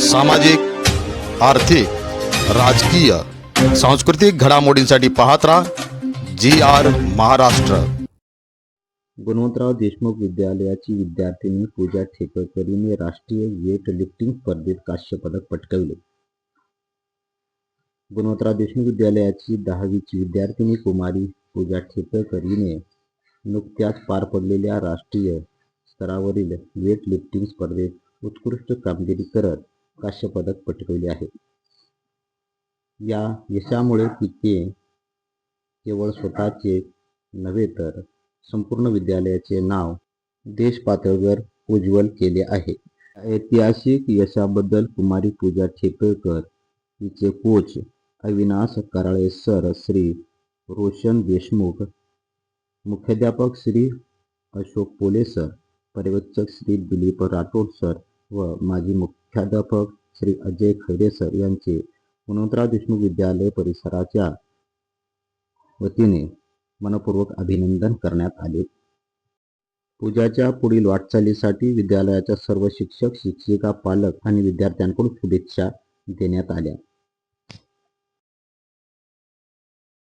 सामाजिक, आर्थिक, राजकीय, सांस्कृतिक घडामोडींसाठी पाहत राहा जी आर महाराष्ट्र. गुणवंतराव देशमुख विद्यालयाची विद्यार्थिनी पूजा ठेकेकरीने राष्ट्रीय वेट लिफ्टिंग स्पर्धेत कांस्य पदक पटकावले. गुणवंतराव देशमुख विद्यालयाची दहावीची विद्यार्थिनी कुमारी पूजा ठेकेकर हिने नुकत्याच पार पडलेल्या राष्ट्रीय स्तरावरील वेट लिफ्टिंग स्पर्धेत उत्कृष्ट कामगिरी करत कांस्य पदक पटकावले आहे. या यशामुळे तिचे केवळ स्वतःचे नव्हे तर संपूर्ण विद्यालयाचे नाव देश पातळीवर उज्ज्वल केले आहे. ऐतिहासिक यशाबद्दल कुमारी पूजा ठेपेकर तिचे कोच अविनाश कराळे सर श्री रोशन देशमुख मुख्याध्यापक श्री अशोक पोले सर पर्यवेक्षक श्री दिलीप राठोड सर व माजी प्राध्यापक श्री अजय खैरेसर यांचे गुणवंतराव देशमुख विद्यालय परिसराच्या वतीने मनपूर्वक अभिनंदन करण्यात आले. पूजाच्या पुढील वाटचालीसाठी विद्यालयाच्या सर्व शिक्षक शिक्षिका पालक आणि विद्यार्थ्यांकडून शुभेच्छा देण्यात आल्या.